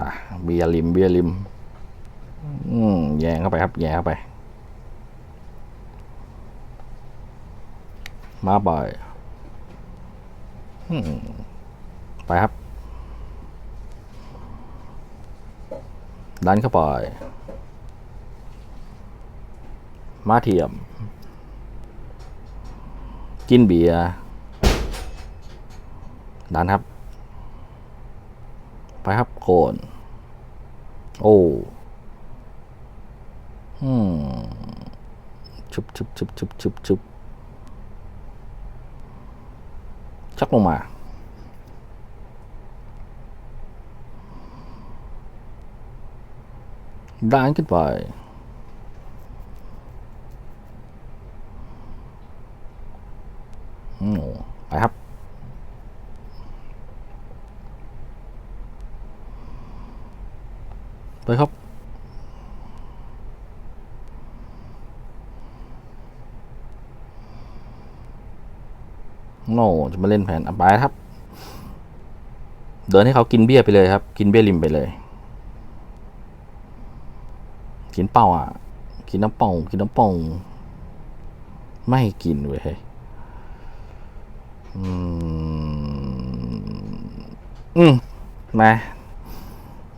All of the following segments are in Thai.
อะเบียร์ริมเบียร์ริม อืมแยงเข้าไปครับ แยงเข้าไป มาบ่อยไปครับ ดันเข้าไปมาเทียม กินเบียร์ดันครับ ไปครับโคน โอ้อืมชุบชุบชุบชุบชุบชุบชักลงมา ด้านขึ้นไปอืมไปครับ ไปครับ โน่จะมาเล่นแผนอะไปครับ เดินให้เขากินเบี้ยไปเลยครับ กินเบี้ยริมไปเลย กินเป้าอะ กินน้ำเป่ากินน้ำเป่าไม่กินเว้ยอืม อืมมา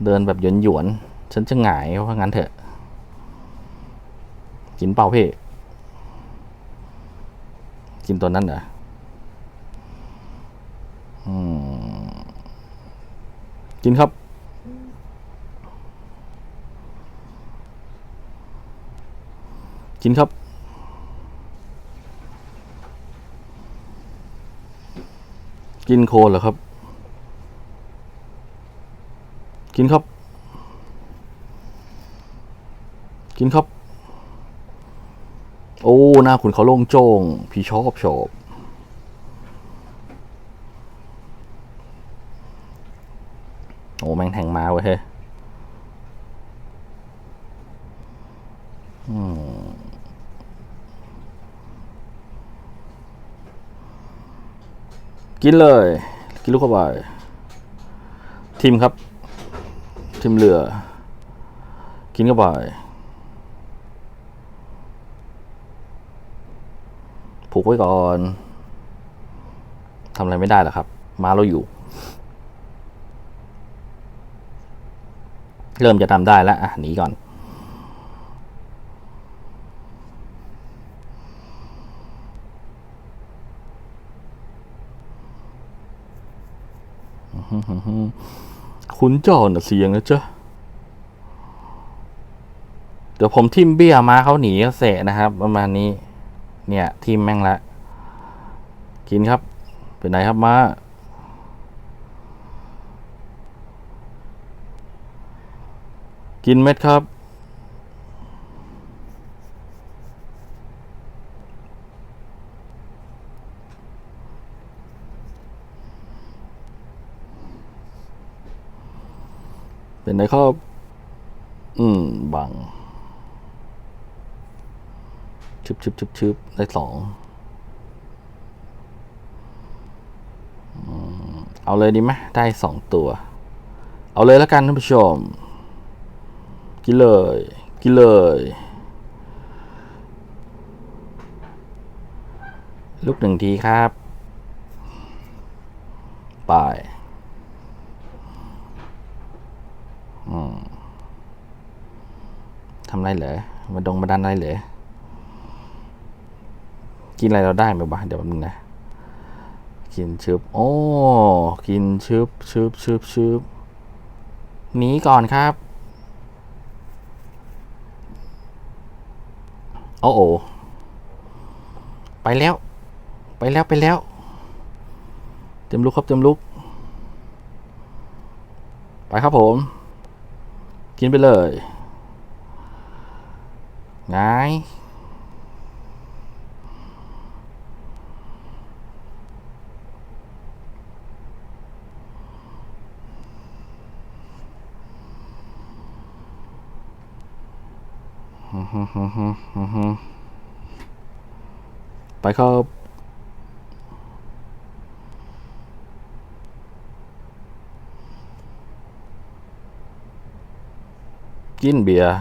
เดินแบบหยวนหยวน ฉันจะหงายเพราะงั้นเถอะ กินเป้าพี่ กินตัวนั้นเหรออืมกินครับ กินครับ กินโคนเหรอครับ กินครับ กินครับ โอ้หน้าคุณเขาโล่งโจ้ง พี่ชอบชอบโอ้แม่งแทงมาเว้ยเฮ้กินเลย กินลูกเข้าไปทิมครับทิมเรือ กินเข้าไป ผูกไว้ก่อนทำอะไรไม่ได้หรอกครับมาเราอยู่ เริ่มจะทำได้แล้ว อะหนีก่อนคุณเจ้าน่ะเสียงนะจ๊ะ เดี๋ยวผมทิมเบี้ยมาเขาหนีเสะนะครับ ประมาณนี้ เนี่ยทิมแม่งละ กินครับ เป็นไหนครับมากินเม็ดครับ เป็นไงครับ อืม บัง ชึบชึบชึบชึบได้สองเอาเลยดีไหมได้สองตัว เอาเลยแล้วกันท่านผู้ชม กินเลย กินเลยลูกหนึ่งทีครับ ไปทำไรเหรอมาดงมาดันอะไรเหรอ กินอะไรเราได้ไหมวะเดี๋ยวแป๊บนึงนะ กินชึบโอ้กินชึบชึบชึบชึบหนีก่อนครับ โอ้โอไปแล้ว ไปแล้วไปแล้ว เต็มลุกครับเต็มลุก ไปครับผม กินไปเลยไงาย ไปครับกินเบียร์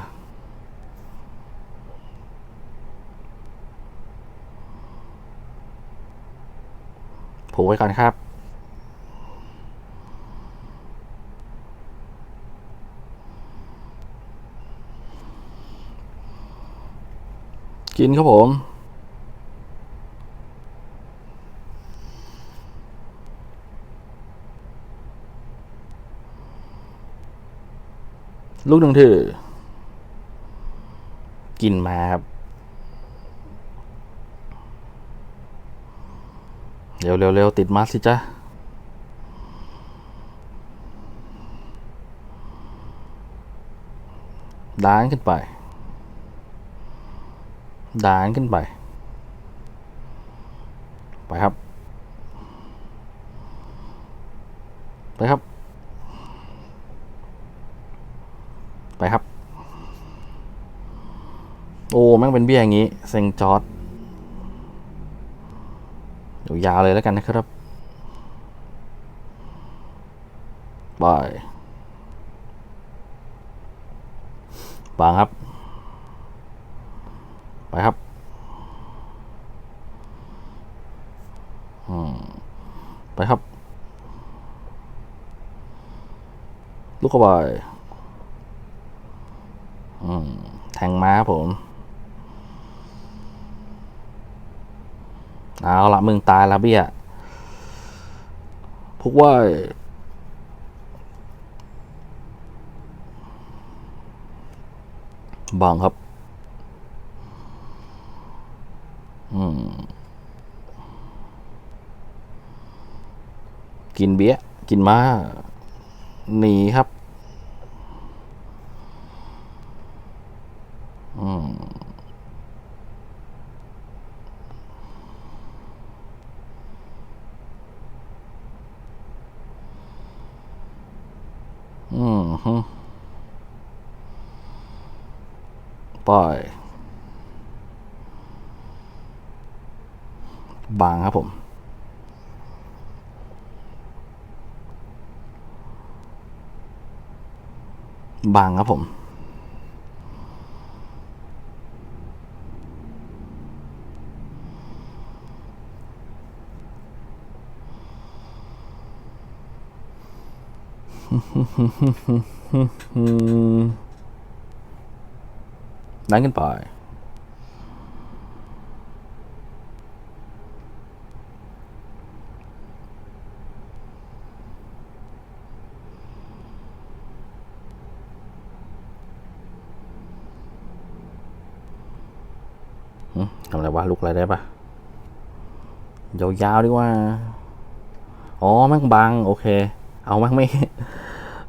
ผูกไว้ก่อนครับ กินครับผม ลูกหนึ่งถือ กินมาครับ เร็วเร็วเร็วติดมาสิจ๊ะดานขึ้นไป ดานขึ้นไป ไปครับ ไปครับ ไปครับ โอ้แม่งเป็นเบี้ยอย่างนี้ เซ็งจอร์ดยาวเลยแล้วกันนะครับบายบางครับ ไปครับอืมไปครับ ลูกกระบายอืมแทงม้าผม เอาละมึงตายละเบี้ยพวกว่าบางครับ อืม กินเบี้ย กินม้า หนีครับ อืมอืมฮึปล่อย บางครับผม บางครับผมดันขึ้นไป หึทำอะไร วะลุกอะไรได้ปะยาวๆดีกว่า อ๋อแม่งบัง โอเค เอาแม่งไม่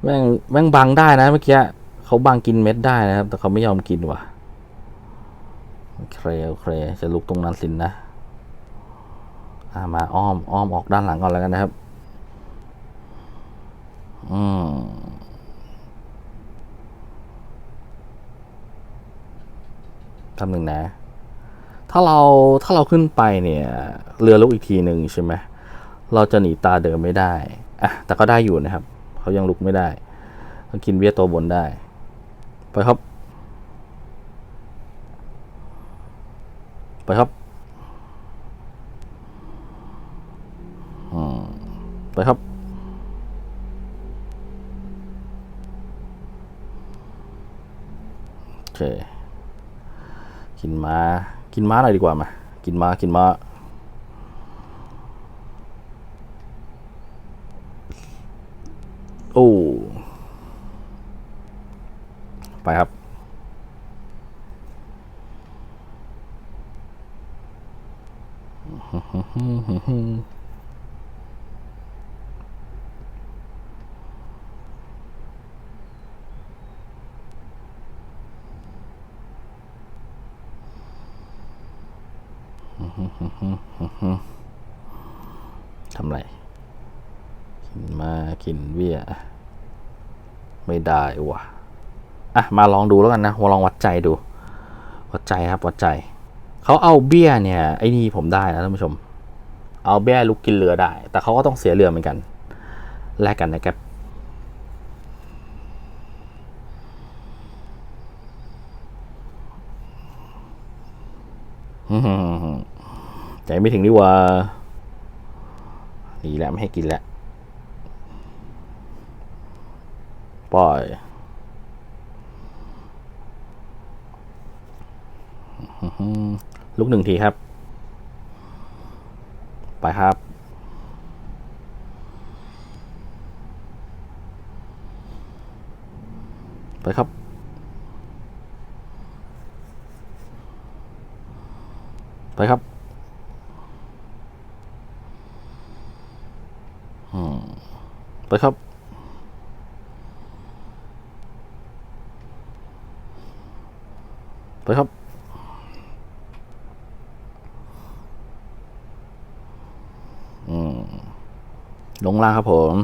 แม่งแม่งบังได้นะเมื่อกี้เขาบังกินเม็ดได้นะครับ แต่เขาไม่ยอมกินว่ะโอเคโอเคจะลุกตรงนั้นสินนะามาอ้อมอ้อมออกด้านหลังก่อนแล้วกันนะครับ อืมทำหนึ่งนะ ถ้าเราถ้าเราขึ้นไปเนี่ยเรือลุกอีกทีหนึ่งใช่ไหมเราจะหนีตาเดิมไม่ได้อะแต่ก็ได้อยู่นะครับเขายังลุกไม่ได้เขากินเบี้ยตัวบนได้ ไปครับ ไปครับอไปครับโอเคกินม้า กินม้าหน่อยดีกว่ามา กินม้า กินม้า โอ้ ไปครับท ไม่ได้ว่ะอะมาลองดูแล้วกันนะลองวัดใจดู วัดใจครับวัดใจเขาเอาเบี้ยเนี่ยไอ้นี่ผมได้นะท่านผู้ชม เอาเบี้ยลุกกินเรือได้ แต่เขาก็ต้องเสียเรือเหมือนกันแลกกันนะครับใจไม่ถึงดีว่านี่แหละไม่ให้กินแล้ว ปล่อยลุกหนึ่งทีครับ ไปครับไปครับ ไปครับ ไปครับ ไปครับ อืม ลงล่างครับผม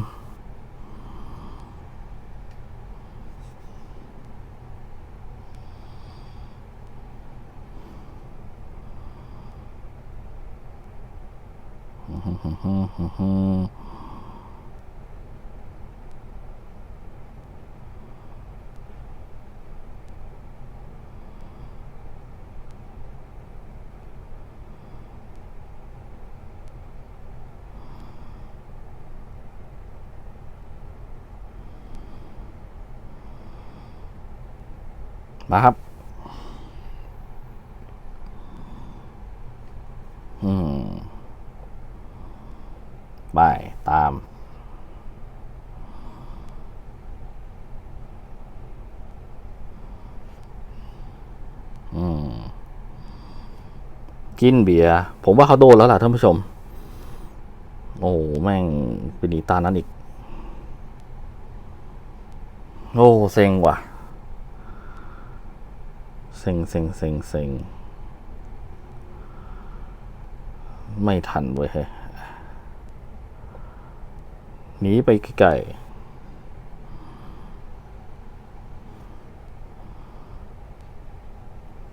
มาครับ อืมไปตาม อืม กินเบียร์ผมว่าเขาโดนแล้วล่ะท่านผู้ชม โอ้แม่งเป็นอีตานั้นอีก โอ้ เซ็งว่ะ เซ็งเซ็งเซ็งเซ็งไม่ทันเว้ยหนีไปไกล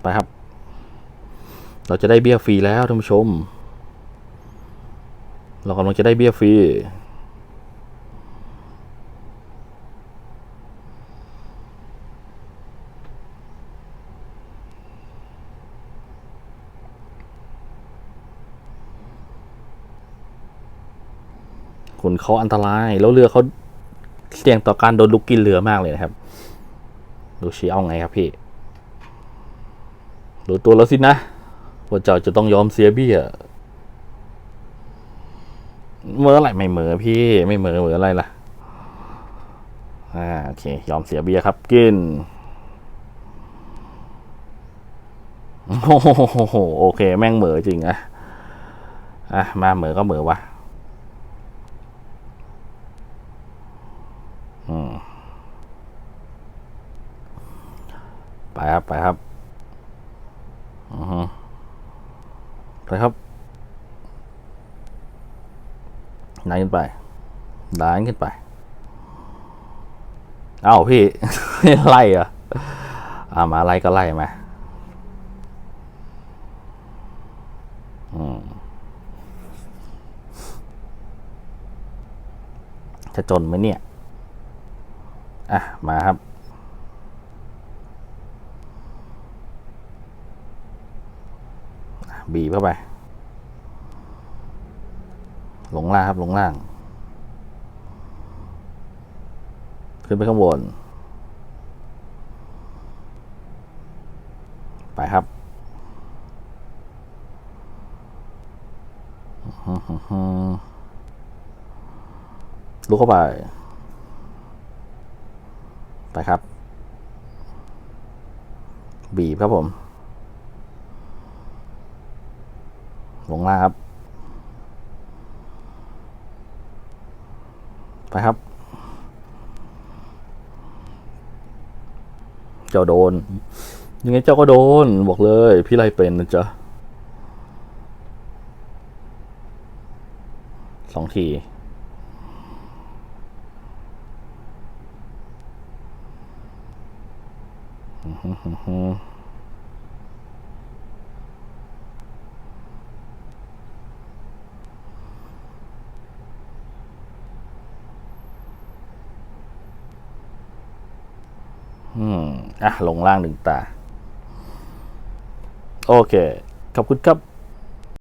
ไปครับ เราจะได้เบี้ยฟรีแล้วท่านผู้ชม เรากำลังจะได้เบี้ยฟรี คุณเขาอันตราย แล้วเรือเขาเสี่ยงต่อการโดนลุกกินเรือมากเลยนะครับ ดูชีเอาไงครับพี่รู้ตัวแล้วสินะว่าเจ้าจะต้องยอมเสียเบี้ยเมื่อไหร่ไม่เหมือพี่ไม่เหมือเหมืออะไรล่ะอ่าโอเค ยอมเสียเบี้ยครับกินโอ้โหโอเค แม่งเหมือจริงอะอะมาเหมือก็เหมือวะ อืมไป ครับ ไปครับอือฮึไปครับดันขึ้นไปดันขึ้นไป เอ้าพี่ ไล่เหรออ่ามาไล่ก็ไล่มาอืมจะจนไหมเนี่ย อะ มาครับ บีบเข้าไป ลงล่างครับลงล่าง ขึ้นไปข้างบน ไปครับ ลุกเข้าไป ไปครับ บีบครับผม ลงล่าครับ ไปครับ เจ้าโดน ยังไงเจ้าก็โดน บอกเลย พี่ไรเป็นนะจ๊ะสองทีอืม อะลงล่างหนึ่งตา โอเค ขอบคุณครับ